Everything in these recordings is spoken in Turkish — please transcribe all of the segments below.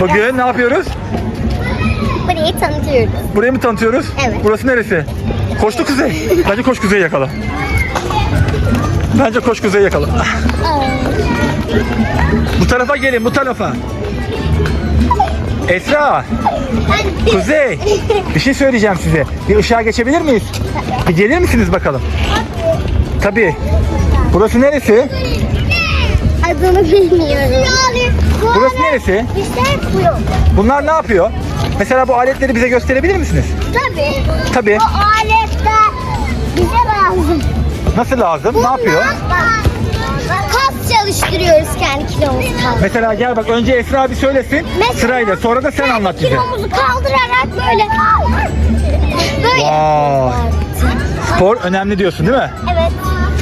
Bugün ne yapıyoruz? Burayı tanıtıyoruz. Burayı mı tanıtıyoruz? Evet. Burası neresi? Koştu Kuzey. Bence koş Kuzey yakala. Bence koş Kuzey yakala. Bu tarafa gelin, bu tarafa. Esra, Kuzey. Bir şey söyleyeceğim size. Bir ışığa geçebilir miyiz? Bir gelir misiniz bakalım? Tabii. Burası neresi? Adını bilmiyorum. Burası neresi? İşte bu. Bunlar ne yapıyor? Mesela bu aletleri bize gösterebilir misiniz? Tabii. Tabii. O aletler bize lazım. Nasıl lazım? Ne yapıyor? Kas çalıştırıyoruz kendi kilomuzu kaldırarak. Mesela gel bak önce Esra bir söylesin Mesela- sırayla sonra da sen anlat bize. Kilomuzu kaldırarak böyle böyle Vay. Spor önemli diyorsun değil mi? Evet.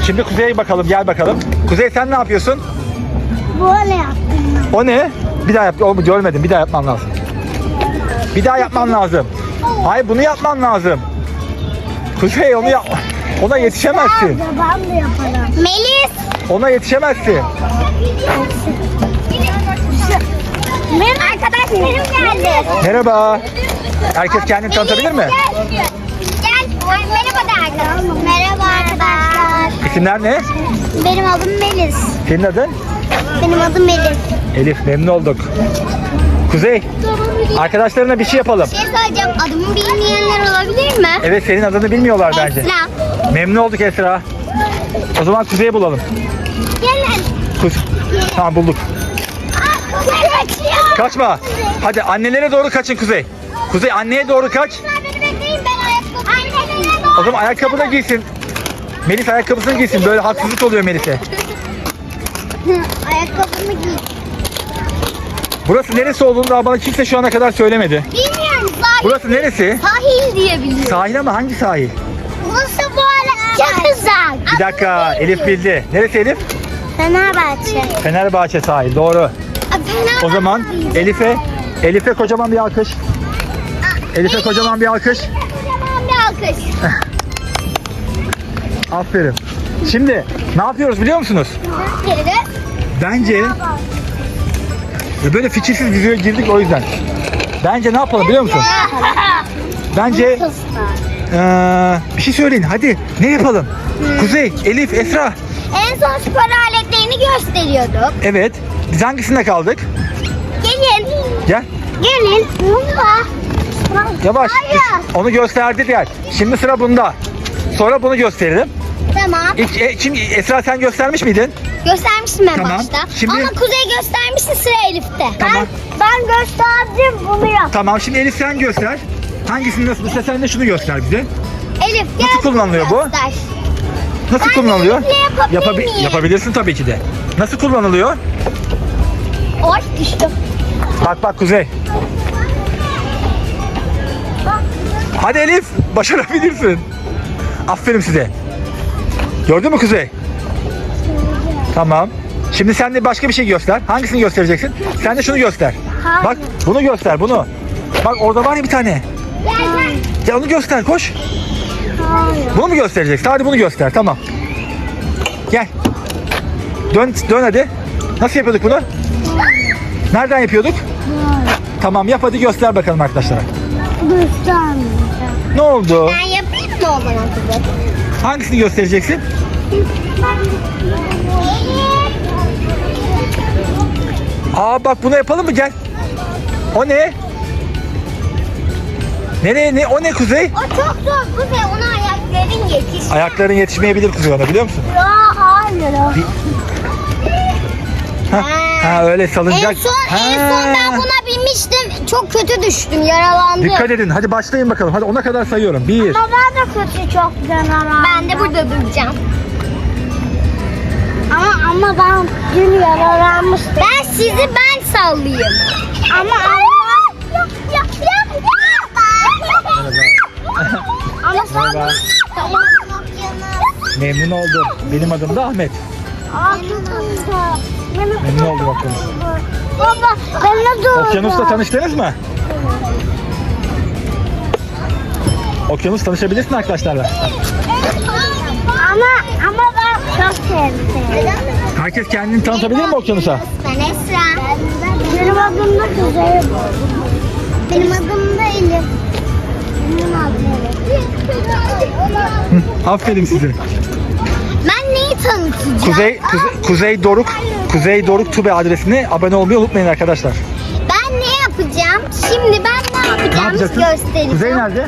Şimdi Kuzey'e bakalım gel bakalım. Kuzey sen ne yapıyorsun? Bu ne yaptın? O ne? Bir daha yap. Oğlum görmedim. Bir daha yapman lazım. Bir daha yapman lazım. Hayır bunu yapman lazım. Kuzey onu yap. Ona yetişemezsin. Ben de yaparım. Melis. Ona yetişemezsin. Benim arkadaşlarım geldi. Merhaba. Herkes kendini tanıtabilir mi? Gel. Gel. Merhaba de arkadaşlar. Merhaba arkadaşlar. İsimler ne? Benim adım Melis. Senin adın? Benim adım Melis. Elif memnun olduk. Kuzey arkadaşlarına bir şey yapalım. Bir şey söyleyeceğim. Adımı bilmeyenler olabilir mi? Evet senin adını bilmiyorlar bence. Esra. Memnun olduk Esra. O zaman Kuzey'i bulalım. Gelin. Kuz tamam bulduk. Kaçıyor. Kaçma. Hadi annelere doğru kaçın Kuzey. Kuzey anneye doğru kaç. Beni bekleyin ben ayakkabı. Annenin O zaman ayakkabını giysin. Melis ayakkabısını giysin. Böyle haksızlık oluyor Melis'e. Ayakkabımı giy. Burası neresi olduğunu daha bana kimse şu ana kadar söylemedi. Bilmiyorum sahil. Burası neresi? Sahil diye biliyorum. Sahil ama hangi sahil? Burası böyle çok güzel. Bir dakika Elif bildi. Neresi Elif? Fenerbahçe. Fenerbahçe sahil doğru. Fenerbahçe. O zaman Elif'e Elif'e kocaman bir alkış. Elif'e kocaman bir alkış. Kocaman bir alkış. Aferin. Şimdi ne yapıyoruz biliyor musunuz? Geri. Bence böyle fikirsiz videoya girdik o yüzden. Bence ne yapalım biliyor musun? Bence eee, bir şey söyleyin hadi ne yapalım? Kuzey, Elif, Esra. En son spor aletlerini gösteriyorduk. Evet. Biz hangisinde kaldık? Gelin. Gel. Gelin. Bunda. Yavaş. Hayır. Onu gösterdi gel. Şimdi sıra bunda. Sonra bunu gösterelim. Tamam. İlk, e, şimdi Esra sen göstermiş miydin? Göstermiştim ben Tamam. başta. Şimdi- Ama Kuzey göstermişti sıra Elif'te. Tamam. Ben, ben gösterdim bunu yap. Tamam şimdi Elif sen göster. Hangisini nasıl? Mesela sen de şunu göster bize. Elif gel. Nasıl kullanılıyor bu? göster. Nasıl Ben kullanılıyor? Elif'le yapabilir miyim? yapabilirsin tabii ki de. Nasıl kullanılıyor? Oy düştüm. Bak bak Kuzey. Hadi Elif başarabilirsin. Aferin size. Gördün mü Kuzey? Tamam. Şimdi sen de başka bir şey göster. Hangisini göstereceksin? Sen de şunu göster. Hayır. Bak bunu göster bunu. Bak orada var ya bir tane. Gel gel. Ya onu göster koş. Hayır. Bunu mu göstereceksin? Hadi bunu göster tamam. Gel. Dön, dön hadi. Nasıl yapıyorduk bunu? Nereden yapıyorduk? Tamam yap hadi göster bakalım arkadaşlara. Göstermeyeceğim. Ne oldu? Ben yapayım mı o Kuzey? Hangisini göstereceksin? Aa bak bunu yapalım mı gel. O ne? Nereye ne? O ne Kuzey? O çok zor Kuzey. Ona ayakların yetiş. Ayakların yetişmeyebilir Kuzey ona biliyor musun? Ya hayır. Ha, ha öyle En salıncak. son, en Ha. son ben buna binmiştim. Çok kötü düştüm. Yaralandım. Dikkat edin. Hadi başlayın bakalım. Hadi ona kadar sayıyorum. Bir. Ama ben de kötü çok yaralandım. Ben de burada duracağım. Ama ama ben dün yaralanmıştım. Ben sizi ben sallayayım. Ama ama Merhaba. Tamam. Memnun oldum. Benim adım da Ahmet. Memnun oldum okyanus. Baba ben de Okyanusla tanıştınız mı? Okyanus tanışabilirsin arkadaşlarla. Ama ama çok sevdim. Herkes kendini tanıtabilir mi okyanusa? Ben Esra. Benim adım da Kuzey. Benim adım da Elif. Benim adım. Hı, aferin size. Ben neyi tanıtacağım? Kuzey, Kuzey, Kuzey Doruk, Kuzey Doruk Tube adresine abone olmayı unutmayın arkadaşlar. Ben ne yapacağım? Şimdi ben ne yapacağımı göstereceğim. Kuzey nerede?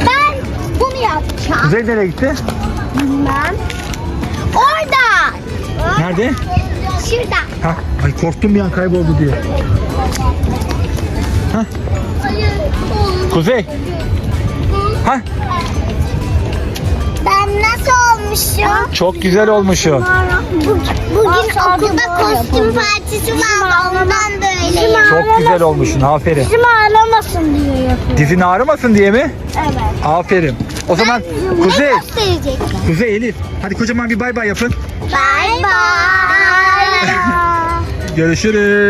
Ben bunu yapacağım. Kuzey nereye gitti? Bilmem. Orada. Nerede? Şurada. Ha, ay korktum bir an kayboldu diye. Kuzey. Ha, Ben nasıl olmuşum? çok güzel olmuşsun. Bugün, bugün okulda kostüm partisi var. Ondan böyle. Çok güzel olmuşsun. Aferin. Bizim ağlamasın diye yapıyorum. Dizin ağrımasın diye mi? Evet. Aferin. O zaman Ne Kuzey? Kuzey Elif. Hadi kocaman bir bay bay yapın. Bye bye. Görüşürüz.